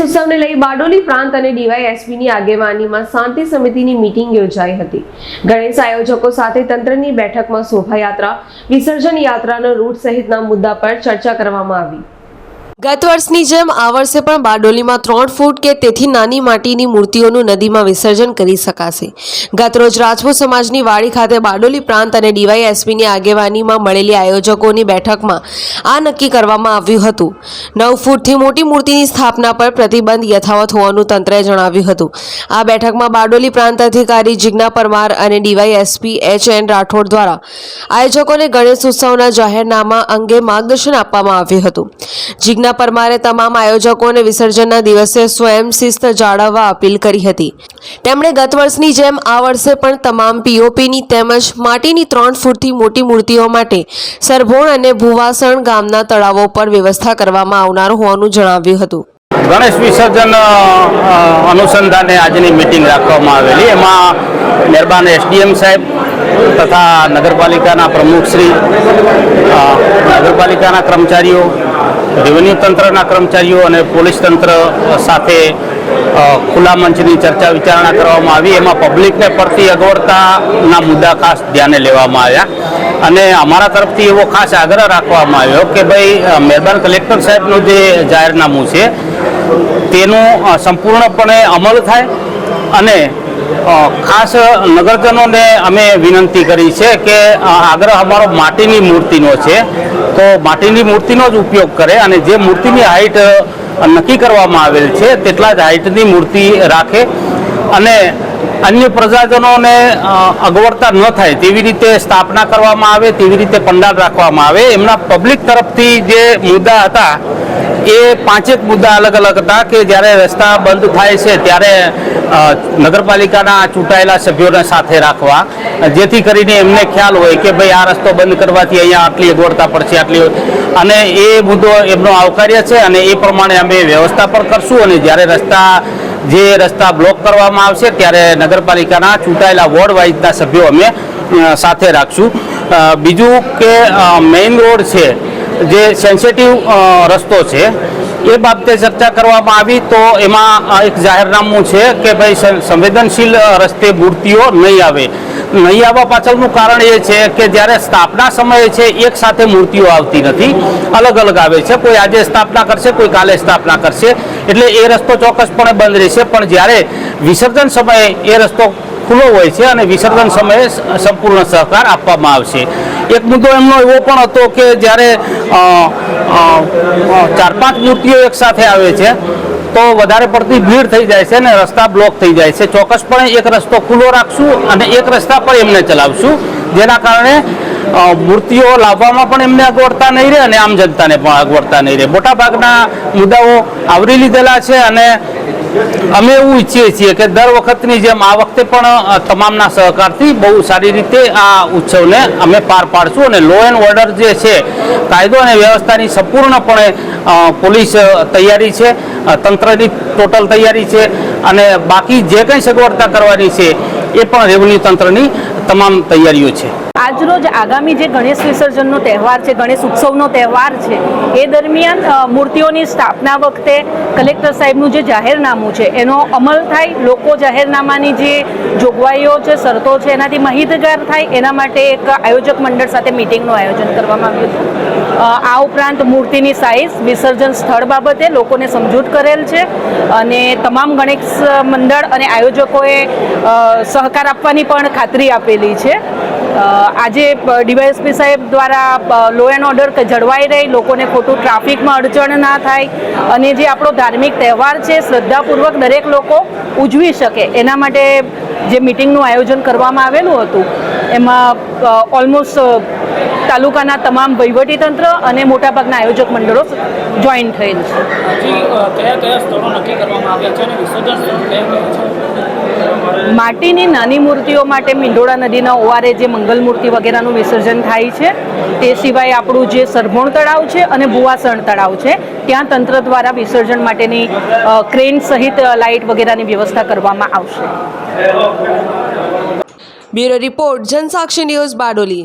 ઉત્સવને લઈ બારડોલી પ્રાંત અને ડીવાયએસપીની આગેવાનીમાં શાંતિ સમિતિની મીટિંગ યોજાઈ હતી. ગણેશ આયોજકો સાથે તંત્રની બેઠકમાં શોભાયાત્રા, વિસર્જન યાત્રાનો રૂટ સહિતના મુદ્દા પર ચર્ચા કરવામાં આવી. ગત વર્ષની જેમ આ વર્ષે પણ બારડોલીમાં ત્રણ ફૂટ કે તેથી નાની માટીની મૂર્તિઓનું નદીમાં વિસર્જન કરી શકાશે. ગતરોજ રાજપૂત સમાજની વાડી ખાતે બારડોલી પ્રાંત અને ડીવાયએસપીની આગેવાનીમાં મળેલી આયોજકોની બેઠકમાં આ નક્કી કરવામાં આવ્યું હતું. નવ ફૂટથી મોટી મૂર્તિની સ્થાપના પર પ્રતિબંધ યથાવત હોવાનું તંત્રએ જણાવ્યું હતું. આ બેઠકમાં બારડોલી પ્રાંત અધિકારી જિજ્ઞા પરમાર અને ડીવાયએસપી એચ એન રાઠોડ દ્વારા આયોજકોને ગણેશ ઉત્સવના જાહેરનામા અંગે માર્ગદર્શન આપવામાં આવ્યું હતું. જિજ્ઞા પરમારે તમામ આયોજકોને વિસર્જનના દિવસે સ્વયં શિસ્ત જાળવવા અપીલ કરી હતી. તેમણે ગત વર્ષની જેમ આ વર્ષે પણ તમામ પીઓપીની તેમજ માટીની ત્રણ ફૂટથી મોટી મૂર્તિઓ માટે સરભોણ અને ભુવાસણ ગામના તળાવો પર વ્યવસ્થા કરવામાં આવનાર હોવાનું જણાવ્યું હતું. ગણેશ વિસર્જન અનુસંધાને આજની મિટિંગ રાખવામાં આવેલી. એમાં મહેરબાન એસડીએમ સાહેબ તથા નગરપાલિકાના પ્રમુખશ્રી નગરપાલિકાના કર્મચારીઓ રેવન્યુ તંત્રના કર્મચારીઓ અને પોલીસ તંત્ર સાથે ખુલ્લા મંચની ચર્ચા વિચારણા કરવામાં આવી. એમાં પબ્લિકને પડતી અગવડતાના મુદ્દા ખાસ ધ્યાને લેવામાં આવ્યા. અને અમારા તરફથી એવો ખાસ આગ્રહ રાખવામાં આવ્યો કે ભાઈ મેદાન કલેક્ટર સાહેબનું જે જાહેરનામું છે, તેનું સંપૂર્ણપણે અમલ થાય અને ખાસ નગરજનોને અમે વિનંતી કરી છે કે આગ્રહ અમારો માટીની મૂર્તિનો છે. તો માટીની મૂર્તિનો જ ઉપયોગ કરે અને જે મૂર્તિની હાઈટ નક્કી કરવામાં આવેલ છે, તેટલા જ હાઈટની મૂર્તિ રાખે. અને અન્ય પ્રજાજનોને અગવડતા ન થાય તેવી રીતે સ્થાપના કરવામાં આવે, તેવી રીતે પંડાલ રાખવામાં આવે. એમના પબ્લિક તરફથી જે મુદ્દા હતા એ પાંચેક મુદ્દા અલગ અલગ હતા કે જ્યારે રસ્તા બંધ થાય છે ત્યારે નગરપાલિકાના ચૂંટાયેલા સભ્યોને સાથે રાખવા. જેથી કરીને એમને ખ્યાલ હોય કે ભાઈ આ રસ્તો બંધ કરવાથી અહીંયા આટલી અગવડતા પડશે, આટલી અને એ મુદ્દો એમનો આવકાર્ય છે અને એ પ્રમાણે અમે વ્યવસ્થા પણ કરશું અને જ્યારે રસ્તા, જે રસ્તા બ્લોક કરવામાં આવશે ત્યારે નગરપાલિકાના ચૂંટાયેલા વોર્ડ વાઇઝના સભ્યો અમે સાથે રાખશું. બીજું કે મેઇન રોડ છે જે સેન્સિટિવ રસ્તો છે, એ બાબતે ચર્ચા કરવામાં આવી તો એમાં એક જાહેરનામું છે કે ભાઈ સંવેદનશીલ રસ્તે મૂર્તિઓ નહીં આવે. નહીં આવવા પાછળનું કારણ એ છે કે જ્યારે સ્થાપના સમયે છે, એક સાથે મૂર્તિઓ આવતી નથી. અલગ અલગ આવે છે. કોઈ આજે સ્થાપના કરશે, કોઈ કાલે સ્થાપના કરશે. એટલે એ રસ્તો ચોક્કસપણે બંધ રહેશે. પણ જ્યારે વિસર્જન સમયે એ રસ્તો ખુલ્લો હોય છે અને વિસર્જન સમયે સંપૂર્ણ સહકાર આપવામાં આવશે. એક મુદ્દો એમનો એવો પણ હતો કે જ્યારે ચાર પાંચ મૂર્તિઓ એકસાથે આવે છે, તો વધારે પડતી ભીડ થઈ જાય છે અને રસ્તા બ્લોક થઈ જાય છે. ચોક્કસપણે એક રસ્તો ખુલ્લો રાખશું અને એક રસ્તા પર એમને ચલાવશું, જેના કારણે મૂર્તિઓ લાવવામાં પણ એમને અગવડતા નહીં રહે અને આમ જનતાને પણ અગવડતા નહીં રહે. મોટાભાગના મુદ્દાઓ આવરી લીધેલા છે અને અમે એવું ઈચ્છીએ છીએ કે દર વખતની જેમ આ વખતે પણ તમામના સહકારથી બહુ સારી રીતે આ ઉત્સવને અમે પાર પાડશું અને લો એન્ડ ઓર્ડર જે છે, કાયદો અને વ્યવસ્થાની સંપૂર્ણપણે પોલીસ તૈયારી છે તંત્રની ટોટલ તૈયારી છે અને બાકી જે કંઈ સગવડતા કરવાની છે એ પણ રેવન્યુ તંત્રની તમામ તૈયારીઓ છે. આજરોજ આગામી જે ગણેશ વિસર્જનનો તહેવાર છે, ગણેશ ઉત્સવનો તહેવાર છે, એ દરમિયાન મૂર્તિઓની સ્થાપના વખતે કલેક્ટર સાહેબનું જે જાહેરનામું છે, એનો અમલ થાય, લોકો જાહેરનામાની જે જોગવાઈઓ છે, શરતો છે, એનાથી માહિતગાર થાય, એના માટે એક આયોજક મંડળ સાથે મિટિંગનું આયોજન કરવામાં આવ્યું હતું. આ ઉપરાંત મૂર્તિની સાઇઝ વિસર્જન સ્થળ બાબતે લોકોને સમજૂત કરેલ છે અને તમામ ગણેશ મંડળ અને આયોજકોએ સહકાર આપવાની પણ ખાતરી આપેલી છે. આજે ડીવાયએસપી સાહેબ દ્વારા લો એન્ડ ઓર્ડર જળવાઈ રહી, લોકોને ખોટું ટ્રાફિકમાં અડચણ ના થાય અને જે આપણો ધાર્મિક તહેવાર છે, શ્રદ્ધાપૂર્વક દરેક લોકો ઉજવી શકે. એના માટે જે મિટિંગનું આયોજન કરવામાં આવેલું હતું, એમાં ઓલમોસ્ટ તાલુકાના તમામ વહીવટીતંત્ર અને મોટાભાગના આયોજક મંડળો જોઈન થયેલ છે. કયા કયા સ્થળો નક્કી કરવામાં આવ્યા છે અને વિસર્જન છે? માટીની નાની મૂર્તિઓ માટે મિંડોળા નદીના ઓવારે જે મંગલ મૂર્તિ વગેરેનું વિસર્જન થાય છે, તે સિવાય આપણું જે સરભોણ તળાવ છે અને ભુવાસણ તળાવ છે, ત્યાં તંત્ર દ્વારા વિસર્જન માટેની ક્રેન સહિત લાઇટ વગેરેની વ્યવસ્થા કરવામાં આવશે. Bureau report Jansakshi news Bardoli.